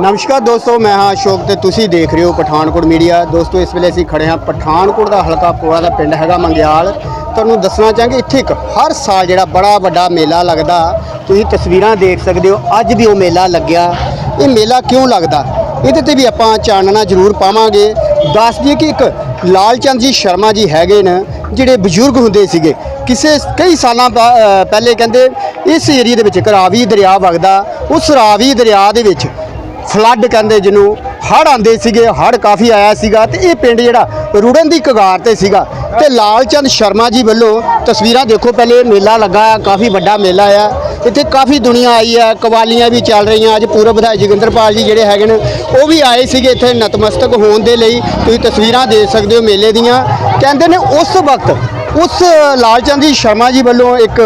ਨਮਸਕਾਰ ਦੋਸਤੋ, ਮੈਂ ਹਾਂ ਅਸ਼ੋਕ ਤੇ ਤੁਸੀਂ ਦੇਖ ਰਹੇ ਹੋ ਪਠਾਨਕੋਟ ਮੀਡੀਆ। ਦੋਸਤੋ, ਇਸ ਵੇਲੇ ਅਸੀਂ ਖੜੇ ਹਾਂ ਪਠਾਨਕੋਟ ਦਾ ਹਲਕਾ ਪੋੜਾ ਦਾ ਪਿੰਡ ਹੈਗਾ ਮੰਗਿਆਲ। ਤੁਹਾਨੂੰ ਦੱਸਣਾ ਚਾਹਾਂਗੇ ਇੱਥੇ ਇੱਕ ਹਰ ਸਾਲ ਜਿਹੜਾ ਬੜਾ ਵੱਡਾ ਮੇਲਾ ਲੱਗਦਾ, ਤੁਸੀਂ ਤਸਵੀਰਾਂ ਦੇਖ ਸਕਦੇ ਹੋ, ਅੱਜ ਵੀ ਉਹ ਮੇਲਾ ਲੱਗਿਆ। ਇਹ ਮੇਲਾ ਕਿਉਂ ਲੱਗਦਾ? ਇਹਦੇ ਤੇ ਵੀ ਆਪਾਂ ਚਾਨਣਾ ਜ਼ਰੂਰ ਪਾਵਾਂਗੇ। ਦੱਸ ਦਈਏ ਕਿ ਇੱਕ ਲਾਲਚੰਦ ਜੀ ਸ਼ਰਮਾ ਜੀ ਹੈਗੇ ਨੇ, ਜਿਹੜੇ ਬਜ਼ੁਰਗ ਹੁੰਦੇ ਸੀਗੇ। ਕਿਸੇ ਕਈ ਸਾਲਾਂ ਬਾ- ਪਹਿਲੇ ਕਹਿੰਦੇ ਇਸ ਏਰੀਆ ਦੇ ਵਿੱਚ ਇੱਕ ਰਾਵੀ ਦਰਿਆ ਵਗਦਾ। ਉਸ ਰਾਵੀ ਦਰਿਆ ਦੇ ਵਿੱਚ ਫਲੱਡ ਕਹਿੰਦੇ ਜਿਹਨੂੰ, ਹੜ੍ਹ ਆਂਦੇ ਸੀਗੇ, ਹੜ੍ਹ ਕਾਫੀ ਆਇਆ ਸੀਗਾ ਤੇ ਇਹ ਪਿੰਡ ਜਿਹੜਾ ਰੁੜਨ ਦੀ ਕਗਾਰ ਤੇ ਸੀਗਾ ਤੇ ਲਾਲਚੰਦ ਸ਼ਰਮਾ ਜੀ ਵੱਲੋਂ ਤਸਵੀਰਾਂ ਦੇਖੋ ਪਹਿਲੇ, ਮੇਲਾ ਲੱਗਾ ਆ, ਕਾਫੀ ਵੱਡਾ ਮੇਲਾ ਆ, ਇੱਥੇ ਕਾਫੀ ਦੁਨੀਆ ਆਈ ਆ, ਕਵਾਲੀਆਂ ਵੀ ਚੱਲ ਰਹੀਆਂ, ਅੱਜ ਪੂਰਬ ਵਿਧਾਇਕ ਜੋਗਿੰਦਰਪਾਲ ਜੀ ਜਿਹੜੇ ਹੈਗੇ ਨੇ, ਉਹ ਵੀ ਆਏ ਸੀਗੇ ਇੱਥੇ ਨਤਮਸਤਕ ਹੋਣ ਦੇ ਲਈ, ਤੁਸੀਂ ਤਸਵੀਰਾਂ ਦੇਖ ਸਕਦੇ ਹੋ ਮੇਲੇ ਦੀਆਂ, ਕਹਿੰਦੇ ਨੇ ਉਸ ਵਕਤ ਉਸ ਲਾਲਚੰਦ ਜੀ ਸ਼ਰਮਾ ਜੀ ਵੱਲੋਂ ਇੱਕ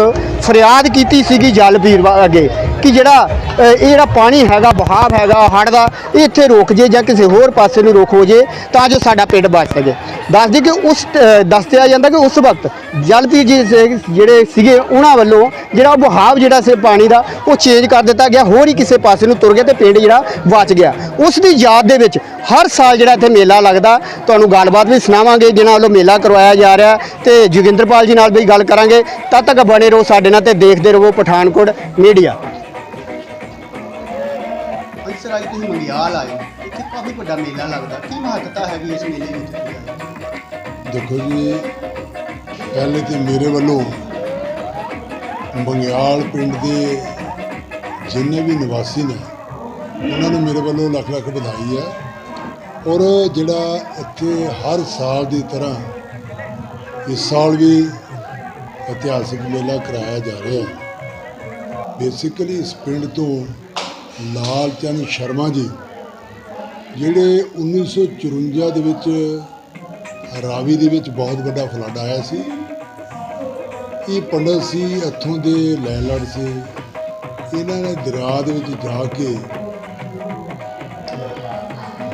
ਫਰਿਆਦ ਕੀਤੀ ਸੀਗੀ ਜਲ ਵੀਰ ਵਾ- ਅੱਗੇ ਕਿ ਜਿਹੜਾ ਇਹ ਜਿਹੜਾ ਪਾਣੀ ਹੈਗਾ, ਬਹਾਵ ਹੈਗਾ ਹੜ੍ਹ ਦਾ, ਇਹ ਇੱਥੇ ਰੁਕ ਜੇ ਜਾਂ ਕਿਸੇ ਹੋਰ ਪਾਸੇ ਨੂੰ ਰੁਕ ਹੋ ਜੇ, ਤਾਂ ਜੋ ਸਾਡਾ ਪਿੰਡ ਬਚ ਸਕੇ। ਦੱਸਦੀ ਕਿ ਉਸ ਦੱਸਿਆ ਜਾਂਦਾ ਕਿ ਉਸ ਵਕਤ ਜਲਪੀਰ ਜੀ ਜਿਹੜੇ ਸੀਗੇ ਉਹਨਾਂ ਵੱਲੋਂ ਜਿਹੜਾ ਬਹਾਵ ਜਿਹੜਾ ਸੀ ਪਾਣੀ ਦਾ, ਉਹ ਚੇਂਜ ਕਰ ਦਿੱਤਾ ਗਿਆ, ਹੋਰ ਹੀ ਕਿਸੇ ਪਾਸੇ ਨੂੰ ਤੁਰ ਗਿਆ ਤੇ ਪਿੰਡ ਜਿਹੜਾ ਬਚ ਗਿਆ। ਉਸ ਦੀ ਯਾਦ ਦੇ ਵਿੱਚ ਹਰ ਸਾਲ ਜਿਹੜਾ ਇੱਥੇ ਮੇਲਾ ਲੱਗਦਾ, ਤੁਹਾਨੂੰ ਗੱਲਬਾਤ ਵੀ ਸੁਣਾਵਾਂਗੇ ਜਿਨ੍ਹਾਂ ਵੱਲੋਂ ਮੇਲਾ ਕਰਵਾਇਆ ਜਾ ਰਿਹਾ ਤੇ ਜੋਗਿੰਦਰਪਾਲ ਜੀ ਨਾਲ ਵੀ ਗੱਲ ਕਰਾਂਗੇ। ਤਦ ਤੱਕ ਬਣੇ ਰਹੋ ਸਾਡੇ ਨਾਲ ਤੇ ਦੇਖਦੇ ਰਹੋ ਪਠਾਨਕੋਟ ਮੀਡੀਆ। ਇਸ ਰਾਜ ਤੁਸੀਂ ਮੰਗਿਆਲ ਆਏ ਇੱਥੇ ਕਾਫੀ ਵੱਡਾ ਮੇਲਾ ਲੱਗਦਾ। ਕੀ ਮਹੱਤਤਾ ਹੈਗੀ ਇਸ ਮੇਲੇ ਵਿੱਚ? ਦੇਖੋ ਜੀ, ਪਹਿਲੇ ਤੇ ਮੇਰੇ ਵੱਲੋਂ ਬੰਗਿਆਲ ਪਿੰਡ ਦੇ ਜਿੰਨੇ ਵੀ ਨਿਵਾਸੀ ਨੇ, ਉਹਨਾਂ ਨੂੰ ਮੇਰੇ ਵੱਲੋਂ ਲੱਖ ਲੱਖ ਵਧਾਈ ਹੈ। ਔਰ ਜਿਹੜਾ ਇੱਥੇ ਹਰ ਸਾਲ ਦੀ ਤਰ੍ਹਾਂ ਇਸ ਸਾਲ ਵੀ ਇਤਿਹਾਸਿਕ ਮੇਲਾ ਕਰਾਇਆ ਜਾ ਰਿਹਾ ਹੈ। ਬੇਸਿਕਲੀ ਇਸ ਪਿੰਡ ਤੋਂ ਲਾਲ ਚੰਦ ਸ਼ਰਮਾ ਜੀ, ਜਿਹੜੇ 1954 ਦੇ ਵਿੱਚ ਰਾਵੀ ਦੇ ਵਿੱਚ ਬਹੁਤ ਵੱਡਾ ਫਲੱਡ ਆਇਆ ਸੀ। ਇਹ ਪੰਡਤ ਸੀ ਇੱਥੋਂ ਦੇ ਲੈਂਡਲਾਰਡ ਸੀ। ਇਹਨਾਂ ਨੇ ਦਰਿਆ ਦੇ ਵਿੱਚ ਜਾ ਕੇ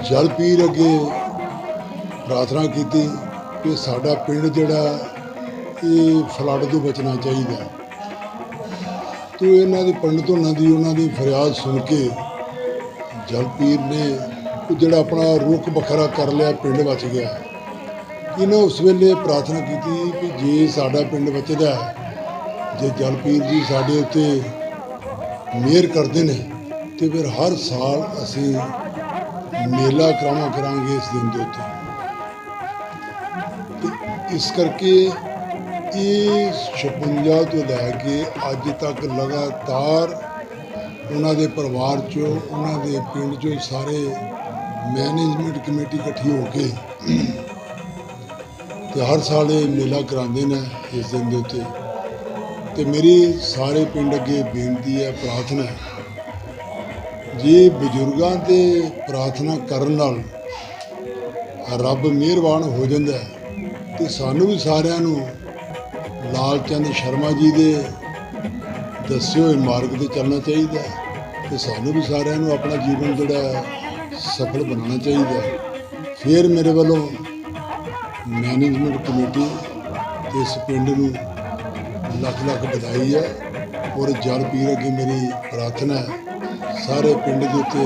ਜਲ ਪੀਰ ਅੱਗੇ ਪ੍ਰਾਰਥਨਾ ਕੀਤੀ ਕਿ ਸਾਡਾ ਪਿੰਡ ਜਿਹੜਾ ਇਹ ਫਲੱਡ ਤੋਂ ਬਚਣਾ ਚਾਹੀਦਾ ਤੇ ਇਹਨਾਂ ਦੀ ਪੰਡਤ ਉਹਨਾਂ ਦੀ ਉਹਨਾਂ ਦੀ ਫਰਿਆਦ ਸੁਣ ਕੇ ਜਲ ਪੀਰ ਨੇ ਜਿਹੜਾ ਆਪਣਾ ਰੁੱਖ ਬਖਰਾ ਕਰ ਲਿਆ, ਪਿੰਡ ਬਚ ਗਿਆ। ਇਹਨੇ ਉਸ ਵੇਲੇ ਪ੍ਰਾਰਥਨਾ ਕੀਤੀ ਕਿ ਜੇ ਸਾਡਾ ਪਿੰਡ ਬਚਦਾ ਹੈ, ਜੇ ਜਲਪੀਰ ਜੀ ਸਾਡੇ ਉੱਤੇ ਮਿਹਰ ਕਰਦੇ ਨੇ ਤੇ ਫਿਰ ਹਰ ਸਾਲ ਅਸੀਂ ਮੇਲਾ ਕਰਾਵਾਂ ਕਰਾਂਗੇ ਇਸ ਦਿਨ ਦੇ ਉੱਤੇ। ਇਸ ਕਰਕੇ ਇਹ 56 ਤੋਂ ਲੈ ਕੇ ਅੱਜ ਤੱਕ ਲਗਾਤਾਰ ਉਹਨਾਂ ਦੇ ਪਰਿਵਾਰ ਚੋਂ ਉਹਨਾਂ ਦੇ ਪਿੰਡ ਚੋਂ ਸਾਰੇ ਮੈਨੇਜਮੈਂਟ ਕਮੇਟੀ ਇਕੱਠੀ ਹੋ ਕੇ ਤੇ ਹਰ ਸਾਲ ਇਹ ਮੇਲਾ ਕਰਾਉਂਦੇ ਨੇ ਇਸ ਦਿਨ ਦੇ ਉੱਤੇ। ਤੇ ਮੇਰੀ ਸਾਰੇ ਪਿੰਡ ਅੱਗੇ ਬੇਨਤੀ ਹੈ, ਪ੍ਰਾਰਥਨਾ ਹੈ। ਜੇ ਬਜ਼ੁਰਗਾਂ ਤੇ ਪ੍ਰਾਰਥਨਾ ਕਰਨ ਨਾਲ ਰੱਬ ਮਿਹਰਬਾਨ ਹੋ ਜਾਂਦਾ ਹੈ, ਤੇ ਸਾਨੂੰ ਵੀ ਸਾਰਿਆਂ ਨੂੰ ਲਾਲ ਚੰਦ ਸ਼ਰਮਾ ਜੀ ਦੇ ਦੱਸੇ ਹੋਏ ਮਾਰਗ ਤੇ ਚੱਲਣਾ ਚਾਹੀਦਾ ਹੈ, ਤੇ ਸਾਨੂੰ ਵੀ ਸਾਰਿਆਂ ਨੂੰ ਆਪਣਾ ਜੀਵਨ ਜਿਹੜਾ ਸਫਲ ਬਣਾਉਣਾ ਚਾਹੀਦਾ ਫਿਰ ਮੇਰੇ ਵੱਲੋਂ ਮੈਨੇਜਮੈਂਟ ਕਮੇਟੀ ਇਸ ਪਿੰਡ ਨੂੰ ਲੱਖ ਲੱਖ ਵਧਾਈ ਹੈ ਔਰ ਜਲ ਪੀਰ ਅੱਗੇ ਮੇਰੀ ਪ੍ਰਾਰਥਨਾ ਹੈ। ਸਾਰੇ ਪਿੰਡ ਦੇ ਉੱਤੇ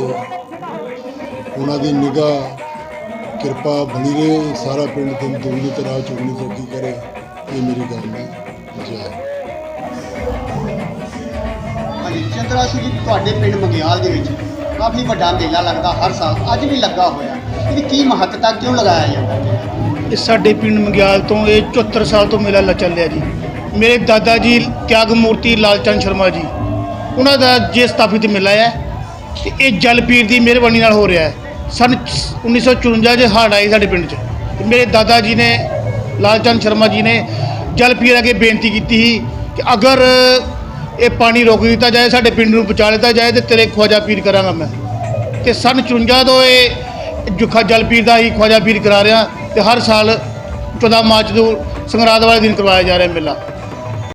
ਉਹਨਾਂ ਦੀ ਨਿਗਾਹ, ਕਿਰਪਾ ਬਣੀ ਰਹੇ, ਸਾਰਾ ਪਿੰਡ ਦਿਨ ਦੁਗਣੀ ਤਰ੍ਹਾਂ ਚੁਗਣੀ ਤਰੱਕੀ ਕਰੇ, ਇਹ ਮੇਰੀ ਗੱਲ ਹੈ। ਜੈ ਹਾਂਜੀ, ਚੰਦਰਾ ਸਿੰਘ ਜੀ, ਤੁਹਾਡੇ ਪਿੰਡ ਮੰਗਿਆਲ ਦੇ ਵਿੱਚ ਕਾਫੀ ਵੱਡਾ ਮੇਲਾ ਲੱਗਦਾ, ਹਰ ਸਾਲ ਅੱਜ ਵੀ ਲੱਗਾ ਹੋਇਆ। ਇਹਦੀ ਕੀ ਮਹੱਤਤਾ, ਕਿਉਂ ਲਗਾਇਆ ਜਾਂਦਾ ਇਹ ਸਾਡੇ ਪਿੰਡ ਮੰਗਿਆਲ ਤੋਂ ਇਹ 74 ਸਾਲ ਤੋਂ ਮੇਲਾ ਲ ਚੱਲਿਆ ਜੀ। ਮੇਰੇ ਦਾਦਾ ਜੀ ਤਿਆਗ ਮੂਰਤੀ ਲਾਲਚੰਦ ਸ਼ਰਮਾ ਜੀ। ਉਹਨਾਂ ਦਾ ਜੇ ਸਥਾਪਿਤ ਮੇਲਾ ਹੈ ਤੇ ਇਹ ਜਲਪੀਰ ਦੀ ਮਿਹਰਬਾਨੀ ਨਾਲ ਹੋ ਰਿਹਾ ਹੈ। ਸਨ 1954 ਚ ਹੜ੍ਹ ਆਈ ਸਾਡੇ ਪਿੰਡ 'ਚ। ਤੇ ਮੇਰੇ ਦਾਦਾ ਜੀ ਨੇ ਲਾਲਚੰਦ ਸ਼ਰਮਾ ਜੀ ਨੇ ਜਲਪੀਰ ਅੱਗੇ ਬੇਨਤੀ ਕੀਤੀ ਸੀ ਕਿ ਅਗਰ ਇਹ ਪਾਣੀ ਰੋਕ ਦਿੱਤਾ ਜਾਏ, ਸਾਡੇ ਪਿੰਡ ਨੂੰ ਬਚਾ ਲਿੱਤਾ ਜਾਏ ਤੇ ਤੇਰੇ ਖਵਾਜਾ ਪੀਰ ਕਰਾਂਗਾ ਮੈਂ। ਤੇ ਸਨ 54 ਤੋਂ ਇਹ ਜੁਖਾ ਜਲ ਪੀਰ ਦਾ ਹੀ ਖਵਾਜਾ ਪੀਰ ਕਰਾ ਰਿਹਾ। ਤੇ ਹਰ ਸਾਲ 14 ਮਾਰਚ ਨੂੰ ਸੰਗਰਾਂਦ ਵਾਲੇ ਦਿਨ ਕਰਵਾਇਆ ਜਾ ਰਿਹਾ ਮੇਲਾ।